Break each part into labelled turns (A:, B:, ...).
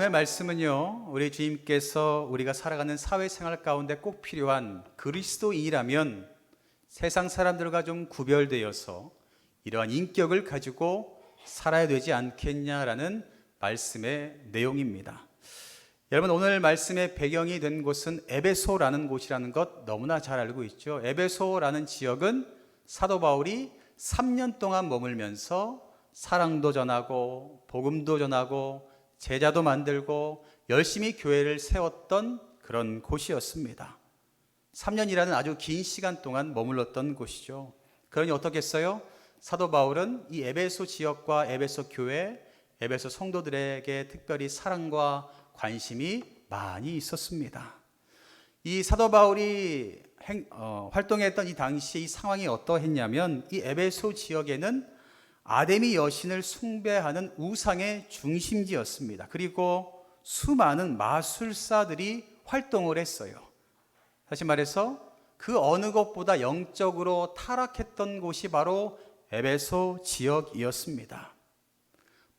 A: 오늘 말씀은요, 우리 주님께서 우리가 살아가는 사회생활 가운데 꼭 필요한 그리스도인이라면 세상 사람들과 좀 구별되어서 이러한 인격을 가지고 살아야 되지 않겠냐라는 말씀의 내용입니다. 여러분 오늘 말씀의 배경이 된 곳은 에베소라는 곳이라는 것 너무나 잘 알고 있죠. 에베소라는 지역은 사도 바울이 3년 동안 머물면서 사랑도 전하고 복음도 전하고 제자도 만들고 열심히 교회를 세웠던 그런 곳이었습니다. 3년이라는 아주 긴 시간 동안 머물렀던 곳이죠. 그러니 어떻겠어요? 사도 바울은 이 에베소 지역과 에베소 교회, 에베소 성도들에게 특별히 사랑과 관심이 많이 있었습니다. 이 사도 바울이 행, 어, 활동했던 이 당시 이 상황이 어떠했냐면 이 에베소 지역에는 아데미 여신을 숭배하는 우상의 중심지였습니다. 그리고 수많은 마술사들이 활동을 했어요. 다시 말해서 그 어느 것보다 영적으로 타락했던 곳이 바로 에베소 지역이었습니다.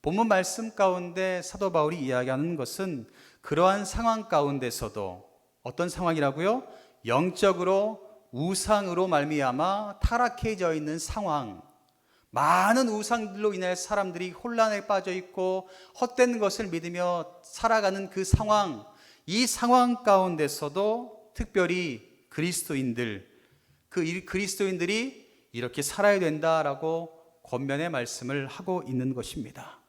A: 본문 말씀 가운데 사도 바울이 이야기하는 것은 그러한 상황 가운데서도 어떤 상황이라고요? 영적으로 우상으로 말미암아 타락해져 있는 상황, 많은 우상들로 인해 사람들이 혼란에 빠져 있고 헛된 것을 믿으며 살아가는 그 상황, 이 상황 가운데서도 특별히 그리스도인들, 그 그리스도인들이 이렇게 살아야 된다라고 권면의 말씀을 하고 있는 것입니다.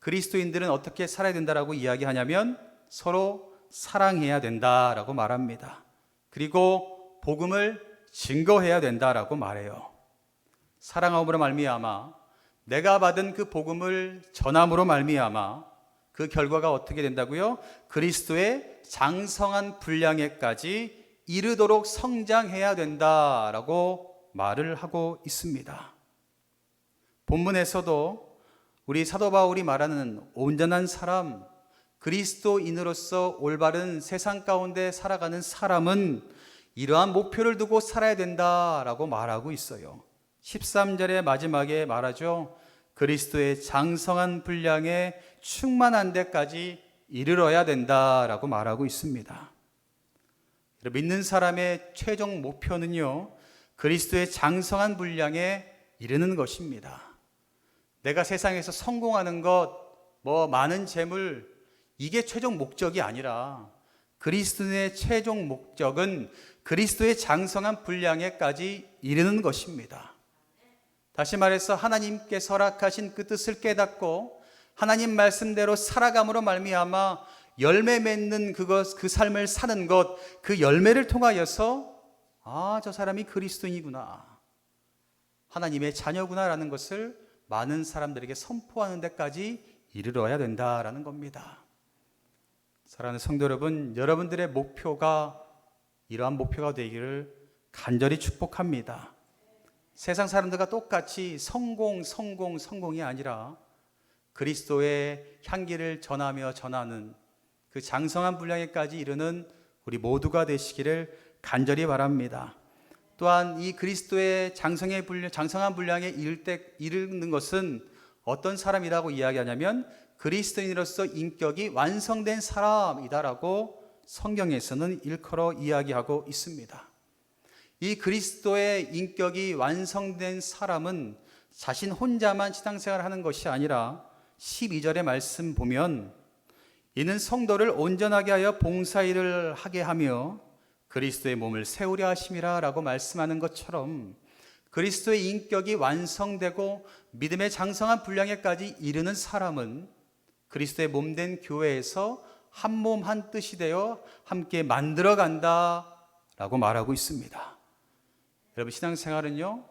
A: 그리스도인들은 어떻게 살아야 된다라고 이야기하냐면 서로 사랑해야 된다라고 말합니다. 그리고 복음을 증거해야 된다라고 말해요. 사랑함으로 말미암아 내가 받은 그 복음을 전함으로 말미암아 그 결과가 어떻게 된다고요? 그리스도의 장성한 분량에까지 이르도록 성장해야 된다라고 말을 하고 있습니다. 본문에서도 우리 사도 바울이 말하는 온전한 사람, 그리스도인으로서 올바른 세상 가운데 살아가는 사람은 이러한 목표를 두고 살아야 된다라고 말하고 있어요. 13절의 마지막에 말하죠. 그리스도의 장성한 분량에 충만한 데까지 이르러야 된다라고 말하고 있습니다. 믿는 사람의 최종 목표는요, 그리스도의 장성한 분량에 이르는 것입니다. 내가 세상에서 성공하는 것, 뭐 많은 재물, 이게 최종 목적이 아니라 그리스도의 최종 목적은 그리스도의 장성한 분량에까지 이르는 것입니다. 다시 말해서 하나님께 설악하신 그 뜻을 깨닫고 하나님 말씀대로 살아감으로 말미암아 열매 맺는 그것 그 삶을 사는 것 그 열매를 통하여서 아 저 사람이 그리스도인이구나 하나님의 자녀구나라는 것을 많은 사람들에게 선포하는 데까지 이르러야 된다라는 겁니다. 사랑하는 성도 여러분, 여러분들의 목표가 이러한 목표가 되기를 간절히 축복합니다. 세상 사람들과 똑같이 성공, 성공, 성공이 아니라 그리스도의 향기를 전하며 전하는 그 장성한 분량에까지 이르는 우리 모두가 되시기를 간절히 바랍니다. 또한 이 그리스도의 장성의 분량, 장성한 분량에 이를 때 이르는 것은 어떤 사람이라고 이야기하냐면 그리스도인으로서 인격이 완성된 사람이다라고 성경에서는 일컬어 이야기하고 있습니다. 이 그리스도의 인격이 완성된 사람은 자신 혼자만 신앙생활을 하는 것이 아니라 12절의 말씀 보면 이는 성도를 온전하게 하여 봉사일을 하게 하며 그리스도의 몸을 세우려 하심이라라고 말씀하는 것처럼 그리스도의 인격이 완성되고 믿음의 장성한 분량에까지 이르는 사람은 그리스도의 몸된 교회에서 한 몸 한 뜻이 되어 함께 만들어 간다라고 말하고 있습니다. 여러분 신앙생활은요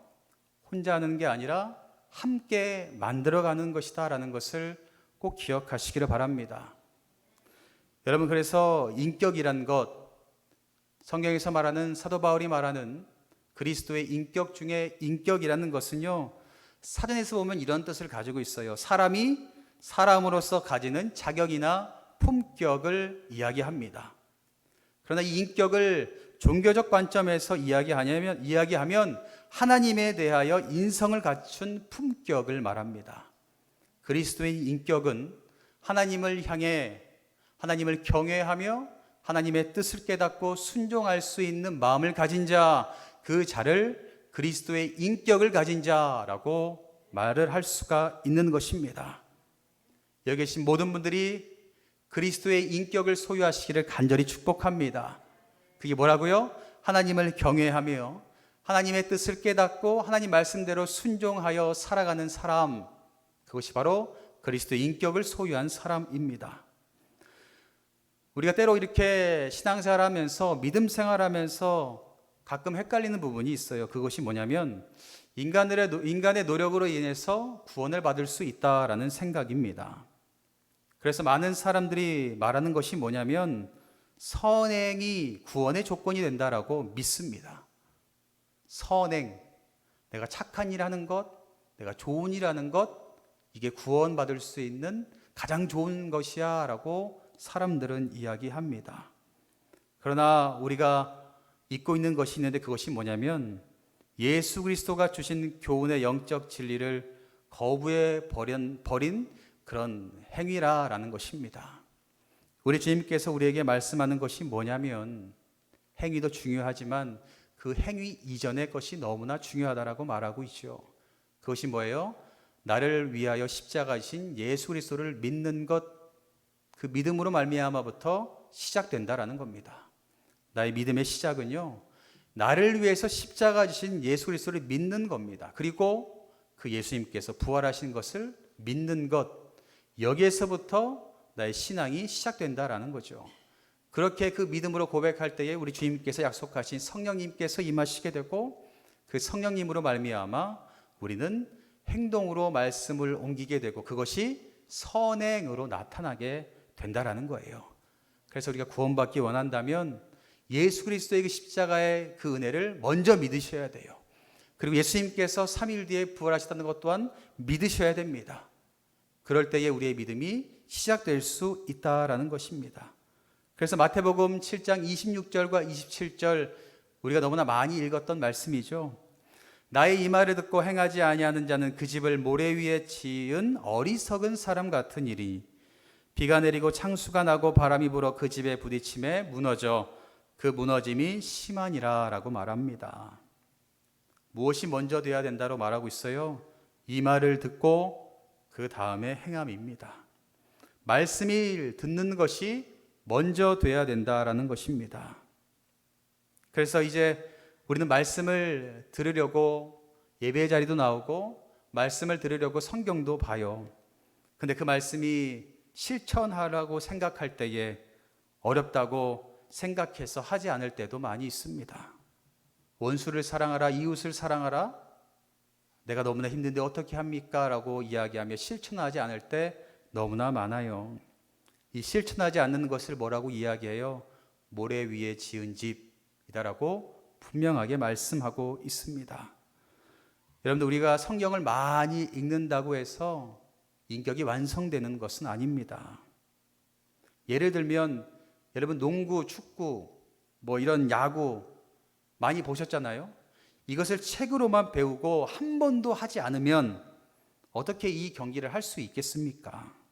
A: 혼자 하는 게 아니라 함께 만들어가는 것이다라는 것을 꼭 기억하시기를 바랍니다. 여러분 그래서 인격이란 것 성경에서 말하는 사도 바울이 말하는 그리스도의 인격 중에 인격이라는 것은요 사전에서 보면 이런 뜻을 가지고 있어요. 사람이 사람으로서 가지는 자격이나 품격을 이야기합니다. 그러나 이 인격을 종교적 관점에서 이야기하냐면 이야기하면 하나님에 대하여 인성을 갖춘 품격을 말합니다. 그리스도의 인격은 하나님을 향해 하나님을 경외하며 하나님의 뜻을 깨닫고 순종할 수 있는 마음을 가진 자, 그 자를 그리스도의 인격을 가진 자라고 말을 할 수가 있는 것입니다. 여기 계신 모든 분들이 그리스도의 인격을 소유하시기를 간절히 축복합니다. 그게 뭐라고요? 하나님을 경외하며 하나님의 뜻을 깨닫고 하나님 말씀대로 순종하여 살아가는 사람, 그것이 바로 그리스도의 인격을 소유한 사람입니다. 우리가 때로 이렇게 신앙생활 하면서 믿음 생활하면서 가끔 헷갈리는 부분이 있어요. 그것이 뭐냐면 인간들의, 노- 인간의 노력으로 인해서 구원을 받을 수 있다라는 생각입니다. 그래서 많은 사람들이 말하는 것이 뭐냐면 선행이 구원의 조건이 된다라고 믿습니다. 선행, 내가 착한 일 하는 것, 내가 좋은 일 하는 것, 이게 구원받을 수 있는 가장 좋은 것이야 라고 사람들은 이야기합니다. 그러나 우리가 잊고 있는 것이 있는데 그것이 뭐냐면 예수 그리스도가 주신 교훈의 영적 진리를 거부해 버린, 버린 그런 행위라라는 것입니다. 우리 주님께서 우리에게 말씀하는 것이 뭐냐면 행위도 중요하지만 그 행위 이전의 것이 너무나 중요하다라고 말하고 있죠. 그것이 뭐예요? 나를 위하여 십자가신 예수 그리스도를 믿는 것, 그 믿음으로 말미암아부터 시작된다라는 겁니다. 나의 믿음의 시작은요, 나를 위해서 십자가 지신 예수 그리스도를 믿는 겁니다. 그리고 그 예수님께서 부활하신 것을 믿는 것, 여기에서부터 나의 신앙이 시작된다라는 거죠. 그렇게 그 믿음으로 고백할 때에 우리 주님께서 약속하신 성령님께서 임하시게 되고 그 성령님으로 말미암아 우리는 행동으로 말씀을 옮기게 되고 그것이 선행으로 나타나게 된다라는 거예요. 그래서 우리가 구원받기 원한다면 예수 그리스도의 그 십자가의 그 은혜를 먼저 믿으셔야 돼요. 그리고 예수님께서 3일 뒤에 부활하셨다는 것 또한 믿으셔야 됩니다. 그럴 때에 우리의 믿음이 시작될 수 있다라는 것입니다. 그래서 마태복음 7장 26절과 27절 우리가 너무나 많이 읽었던 말씀이죠. 나의 이 말을 듣고 행하지 아니하는 자는 그 집을 모래 위에 지은 어리석은 사람 같은 일이 비가 내리고 창수가 나고 바람이 불어 그 집에 부딪힘에 무너져 그 무너짐이 심하니라라고 말합니다. 무엇이 먼저 돼야 된다로 말하고 있어요? 이 말을 듣고 그 다음에 행함입니다. 말씀을 듣는 것이 먼저 돼야 된다라는 것입니다. 그래서 이제 우리는 말씀을 들으려고 예배 자리도 나오고 말씀을 들으려고 성경도 봐요. 근데 그 말씀이 실천하라고 생각할 때에 어렵다고 생각해서 하지 않을 때도 많이 있습니다. 원수를 사랑하라, 이웃을 사랑하라. 내가 너무나 힘든데 어떻게 합니까? 라고 이야기하며 실천하지 않을 때 너무나 많아요. 이 실천하지 않는 것을 뭐라고 이야기해요? 모래 위에 지은 집이다라고 분명하게 말씀하고 있습니다. 여러분들 우리가 성경을 많이 읽는다고 해서 인격이 완성되는 것은 아닙니다. 예를 들면 여러분 농구, 축구, 뭐 이런 야구 많이 보셨잖아요. 이것을 책으로만 배우고 한 번도 하지 않으면 어떻게 이 경기를 할 수 있겠습니까?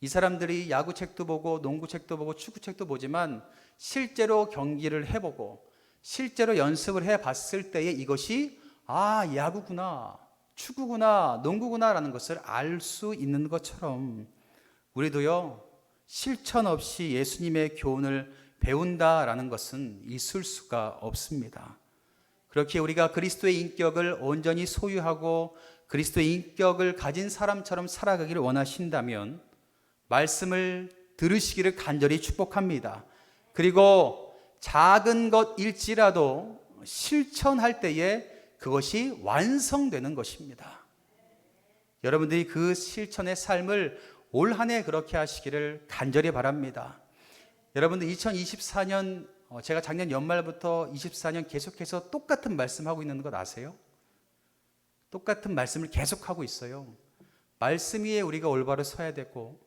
A: 이 사람들이 야구 책도 보고 농구 책도 보고 축구 책도 보지만 실제로 경기를 해보고 실제로 연습을 해 봤을 때에 이것이 아, 야구구나, 축구구나, 농구구나라는 것을 알 수 있는 것처럼 우리도요, 실천 없이 예수님의 교훈을 배운다라는 것은 있을 수가 없습니다. 그렇게 우리가 그리스도의 인격을 온전히 소유하고 그리스도의 인격을 가진 사람처럼 살아가기를 원하신다면 말씀을 들으시기를 간절히 축복합니다. 그리고 작은 것일지라도 실천할 때에 그것이 완성되는 것입니다. 여러분들이 그 실천의 삶을 올 한 해 그렇게 하시기를 간절히 바랍니다. 여러분들 2024년 어, 제가 작년 연말부터 24년 계속해서 똑같은 말씀하고 있는 것 아세요? 똑같은 말씀을 계속하고 있어요. 말씀 위에 우리가 올바로 서야 되고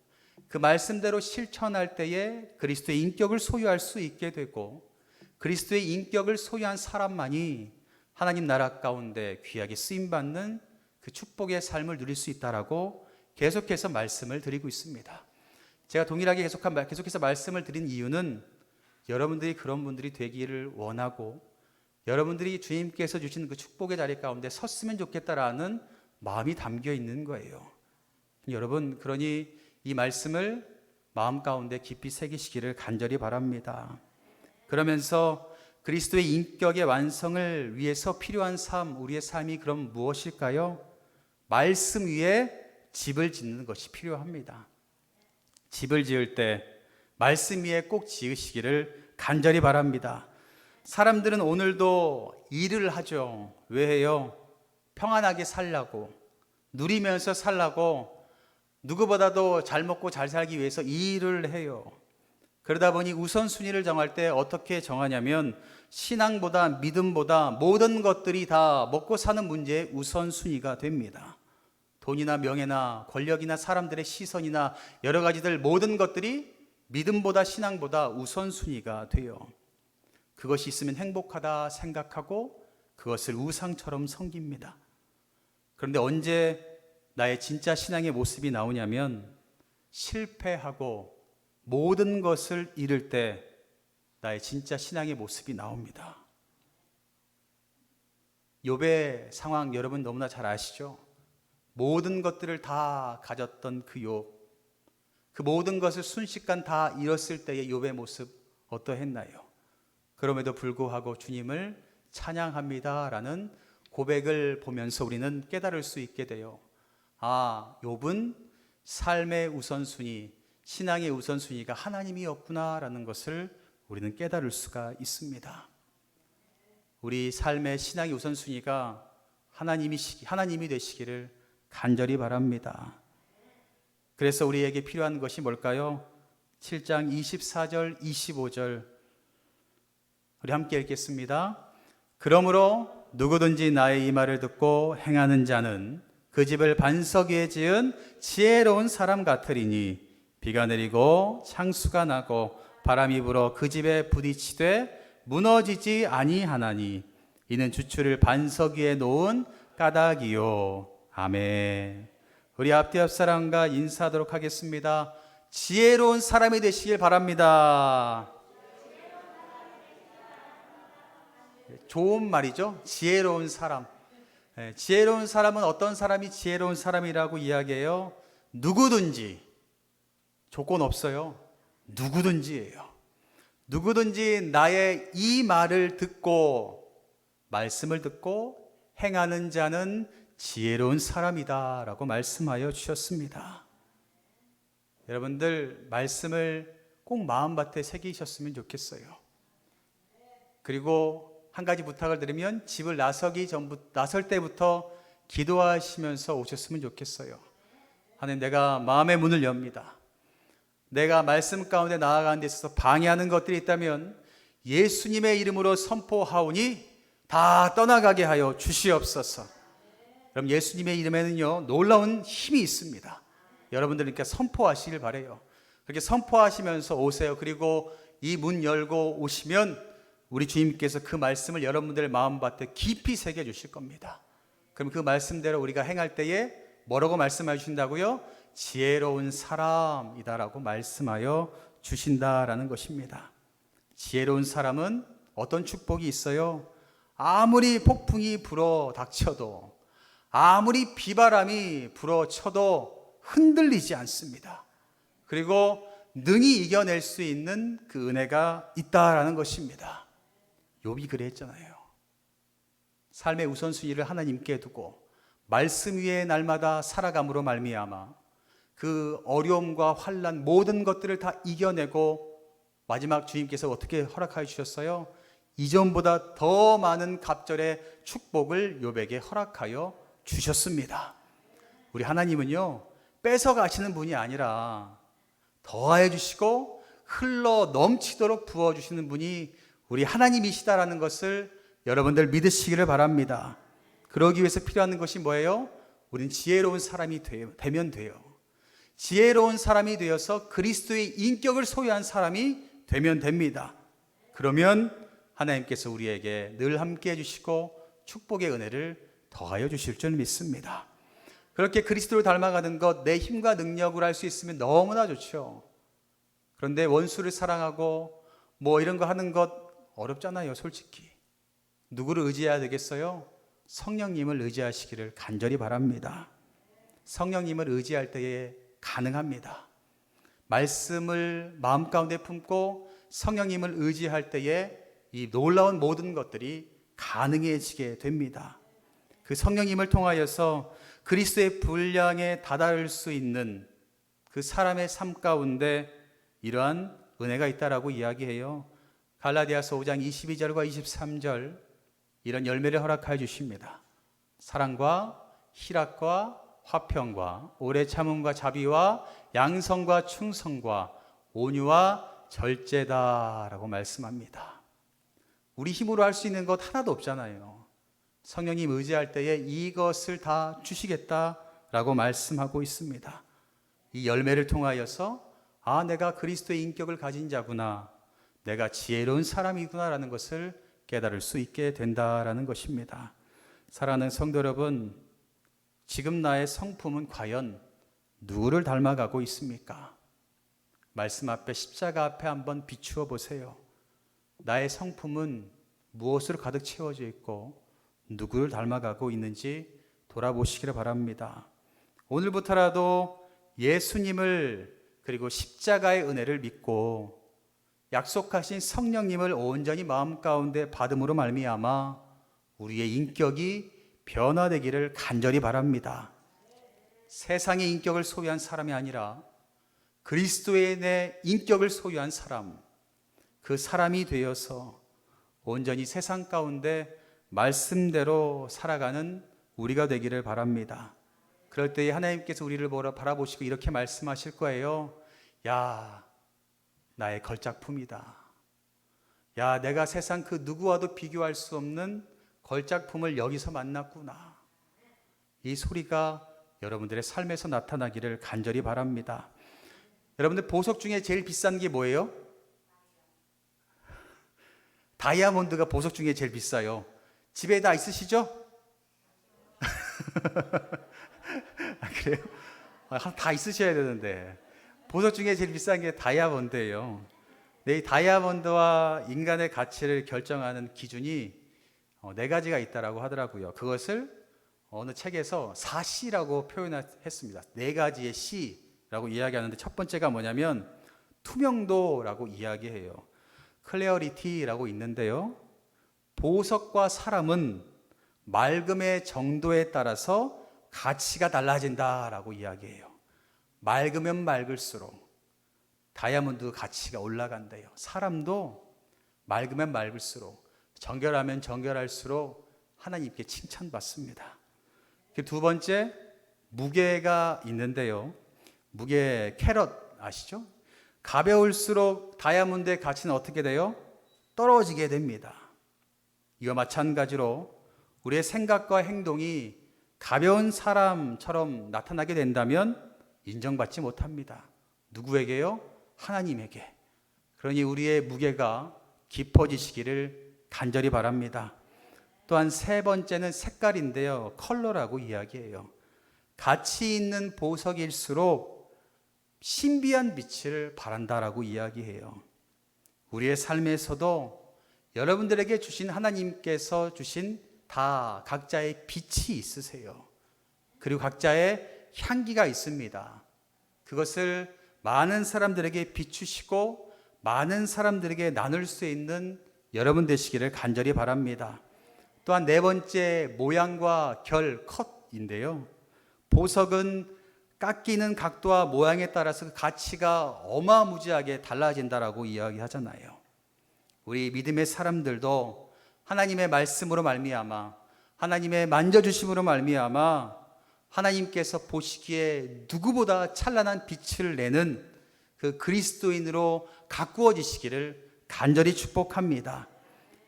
A: 그 말씀대로 실천할 때에 그리스도의 인격을 소유할 수 있게 되고 그리스도의 인격을 소유한 사람만이 하나님 나라 가운데 귀하게 쓰임 받는 그 축복의 삶을 누릴 수 있다라고 계속해서 말씀을 드리고 있습니다. 제가 동일하게 계속한 말- 계속해서 말씀을 드린 이유는 여러분들이 그런 분들이 되기를 원하고 여러분들이 주님께서 주신 그 축복의 자리 가운데 섰으면 좋겠다라는 마음이 담겨 있는 거예요. 여러분, 그러니 이 말씀을 마음 가운데 깊이 새기시기를 간절히 바랍니다. 그러면서 그리스도의 인격의 완성을 위해서 필요한 삶, 우리의 삶이 그럼 무엇일까요? 말씀 위에 집을 짓는 것이 필요합니다. 집을 지을 때 말씀 위에 꼭 지으시기를 간절히 바랍니다. 사람들은 오늘도 일을 하죠. 왜 해요? 평안하게 살라고, 누리면서 살라고, 누구보다도 잘 먹고 잘 살기 위해서 일을 해요. 그러다 보니 우선순위를 정할 때 어떻게 정하냐면 신앙보다 믿음보다 모든 것들이 다 먹고 사는 문제의 우선순위가 됩니다. 돈이나 명예나 권력이나 사람들의 시선이나 여러 가지들 모든 것들이 믿음보다 신앙보다 우선순위가 돼요. 그것이 있으면 행복하다 생각하고 그것을 우상처럼 섬깁니다. 그런데 언제 나의 진짜 신앙의 모습이 나오냐면 실패하고 모든 것을 잃을 때 나의 진짜 신앙의 모습이 나옵니다. 욥의 상황 여러분 너무나 잘 아시죠? 모든 것들을 다 가졌던 그 욥. 그 모든 것을 순식간 다 잃었을 때의 욥의 모습 어떠했나요? 그럼에도 불구하고 주님을 찬양합니다라는 고백을 보면서 우리는 깨달을 수 있게 돼요. 아, 욥은 삶의 우선순위, 신앙의 우선순위가 하나님이었구나라는 것을 우리는 깨달을 수가 있습니다. 우리 삶의 신앙의 우선순위가 하나님이시기, 하나님이 되시기를 간절히 바랍니다. 그래서 우리에게 필요한 것이 뭘까요? 7장 24절, 25절. 우리 함께 읽겠습니다. 그러므로 누구든지 나의 이 말을 듣고 행하는 자는 그 집을 반석 위에 지은 지혜로운 사람 같으리니 비가 내리고 창수가 나고 바람이 불어 그 집에 부딪히되 무너지지 아니하나니 이는 주추를 반석 위에 놓은 까닭이요 아멘. 우리 앞뒤 앞 사람과 인사하도록 하겠습니다. 지혜로운 사람이 되시길 바랍니다. 좋은 말이죠. 지혜로운 사람. 예, 지혜로운 사람은 어떤 사람이 지혜로운 사람이라고 이야기해요? 누구든지 조건 없어요. 누구든지예요. 누구든지 나의 이 말을 듣고 말씀을 듣고 행하는 자는 지혜로운 사람이다라고 말씀하여 주셨습니다. 여러분들 말씀을 꼭 마음밭에 새기셨으면 좋겠어요. 그리고 한 가지 부탁을 드리면 집을 나서기 전부 나설 때부터 기도하시면서 오셨으면 좋겠어요. 하나님 내가 마음의 문을 엽니다. 내가 말씀 가운데 나아가는 데 있어서 방해하는 것들이 있다면 예수님의 이름으로 선포하오니 다 떠나가게 하여 주시옵소서. 그럼 예수님의 이름에는요 놀라운 힘이 있습니다. 여러분들께 선포하시길 바래요. 그렇게 선포하시면서 오세요. 그리고 이 문 열고 오시면 우리 주님께서 그 말씀을 여러분들 마음밭에 깊이 새겨 주실 겁니다. 그럼 그 말씀대로 우리가 행할 때에 뭐라고 말씀해 주신다고요? 지혜로운 사람이다라고 말씀하여 주신다라는 것입니다. 지혜로운 사람은 어떤 축복이 있어요? 아무리 폭풍이 불어 닥쳐도 아무리 비바람이 불어 쳐도 흔들리지 않습니다. 그리고 능히 이겨낼 수 있는 그 은혜가 있다라는 것입니다. 욥이 그랬잖아요. 삶의 우선순위를 하나님께 두고 말씀 위에 날마다 살아감으로 말미암아 그 어려움과 환란 모든 것들을 다 이겨내고 마지막 주님께서 어떻게 허락하여 주셨어요? 이전보다 더 많은 갑절의 축복을 욥에게 허락하여 주셨습니다. 우리 하나님은요 뺏어 가시는 분이 아니라 더하여 주시고 흘러 넘치도록 부어 주시는 분이 우리 하나님이시다라는 것을 여러분들 믿으시기를 바랍니다. 그러기 위해서 필요한 것이 뭐예요? 우린 지혜로운 사람이 되 면 돼요. 지혜로운 사람이 되어서 그리스도의 인격을 소유한 사람이 되면 됩니다. 그러면 하나님께서 우리에게 늘 함께 해주시고 축복의 은혜를 더하여 주실 줄 믿습니다. 그렇게 그리스도를 닮아가는 것, 내 힘과 능력으로 할 수 있으면 너무나 좋죠. 그런데 원수를 사랑하고 뭐 이런 거 하는 것 어렵잖아요, 솔직히. 누구를 의지해야 되겠어요? 성령님을 의지하시기를 간절히 바랍니다. 성령님을 의지할 때에 가능합니다. 말씀을 마음 가운데 품고 성령님을 의지할 때에 이 놀라운 모든 것들이 가능해지게 됩니다. 그 성령님을 통하여서 그리스도의 분량에 다다를 수 있는 그 사람의 삶 가운데 이러한 은혜가 있다라고 이야기해요. 갈라디아서 5장 22절과 23절 이런 열매를 허락하여 주십니다. 사랑과 희락과 화평과 오래 참음과 자비와 양성과 충성과 온유와 절제다라고 말씀합니다. 우리 힘으로 할 수 있는 것 하나도 없잖아요. 성령님 의지할 때에 이것을 다 주시겠다라고 말씀하고 있습니다. 이 열매를 통하여서 아, 내가 그리스도의 인격을 가진 자구나. 내가 지혜로운 사람이구나라는 것을 깨달을 수 있게 된다라는 것입니다. 사랑하는 성도 여러분, 지금 나의 성품은 과연 누구를 닮아가고 있습니까? 말씀 앞에 십자가 앞에 한번 비추어 보세요. 나의 성품은 무엇으로 가득 채워져 있고 누구를 닮아가고 있는지 돌아보시기를 바랍니다. 오늘부터라도 예수님을 그리고 십자가의 은혜를 믿고 약속하신 성령님을 온전히 마음 가운데 받음으로 말미암아 우리의 인격이 변화되기를 간절히 바랍니다. 세상의 인격을 소유한 사람이 아니라 그리스도의 내 인격을 소유한 사람, 그 사람이 되어서 온전히 세상 가운데 말씀대로 살아가는 우리가 되기를 바랍니다. 그럴 때 하나님께서 우리를 바라보시고 이렇게 말씀하실 거예요. 야, 나의 걸작품이다. 야, 내가 세상 그 누구와도 비교할 수 없는 걸작품을 여기서 만났구나. 이 소리가 여러분들의 삶에서 나타나기를 간절히 바랍니다. 여러분들 보석 중에 제일 비싼 게 뭐예요? 다이아몬드가 보석 중에 제일 비싸요. 집에 다 있으시죠? 아, 그래요? 아, 다 있으셔야 되는데. 보석 중에 제일 비싼 게 다이아몬드예요. 네, 이 다이아몬드와 인간의 가치를 결정하는 기준이 어, 네 가지가 있다라고 하더라고요. 그것을 어느 책에서 4C라고 표현했습니다. 네 가지의 C라고 이야기하는데 첫 번째가 뭐냐면 투명도라고 이야기해요. 클레어리티라고 있는데요. 보석과 사람은 맑음의 정도에 따라서 가치가 달라진다라고 이야기해요. 맑으면 맑을수록 다이아몬드 가치가 올라간대요. 사람도 맑으면 맑을수록 정결하면 정결할수록 하나님께 칭찬받습니다. 그두 번째 무게가 있는데요. 무게 캐럿 아시죠? 가벼울수록 다이아몬드의 가치는 어떻게 돼요? 떨어지게 됩니다. 이와 마찬가지로 우리의 생각과 행동이 가벼운 사람처럼 나타나게 된다면 인정받지 못합니다. 누구에게요? 하나님에게. 그러니 우리의 무게가 깊어지시기를 간절히 바랍니다. 또한 세 번째는 색깔인데요. 컬러라고 이야기해요. 가치 있는 보석일수록 신비한 빛을 바란다라고 이야기해요. 우리의 삶에서도 여러분들에게 주신 하나님께서 주신 다 각자의 빛이 있으세요. 그리고 각자의 향기가 있습니다. 그것을 많은 사람들에게 비추시고 많은 사람들에게 나눌 수 있는 여러분 되시기를 간절히 바랍니다. 또한 네 번째 모양과 결, 컷인데요. 보석은 깎이는 각도와 모양에 따라서 그 가치가 어마무지하게 달라진다라고 이야기하잖아요. 우리 믿음의 사람들도 하나님의 말씀으로 말미암아 하나님의 만져주심으로 말미암아 하나님께서 보시기에 누구보다 찬란한 빛을 내는 그 그리스도인으로 가꾸어지시기를 간절히 축복합니다.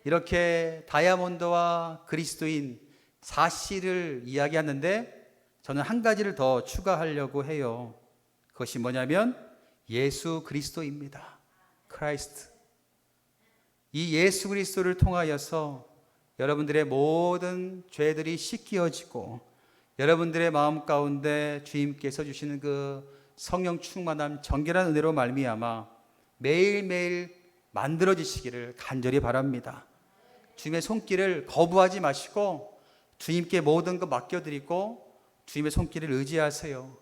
A: 이렇게 다이아몬드와 그리스도인 사실을 이야기하는데 저는 한 가지를 더 추가하려고 해요. 그것이 뭐냐면 예수 그리스도입니다. 크라이스트. 이 예수 그리스도를 통하여서 여러분들의 모든 죄들이 씻겨지고 여러분들의 마음 가운데 주님께서 주시는 그 성령 충만함 정결한 은혜로 말미암아 매일매일 만들어지시기를 간절히 바랍니다. 주님의 손길을 거부하지 마시고 주님께 모든 것 맡겨드리고 주님의 손길을 의지하세요.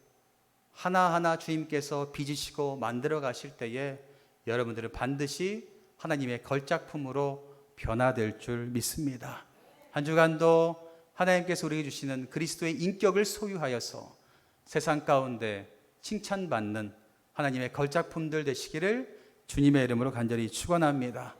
A: 하나하나 주님께서 빚으시고 만들어 가실 때에 여러분들은 반드시 하나님의 걸작품으로 변화될 줄 믿습니다. 한 주간도 하나님께서 우리에게 주시는 그리스도의 인격을 소유하여서 세상 가운데 칭찬받는 하나님의 걸작품들 되시기를 주님의 이름으로 간절히 축원합니다.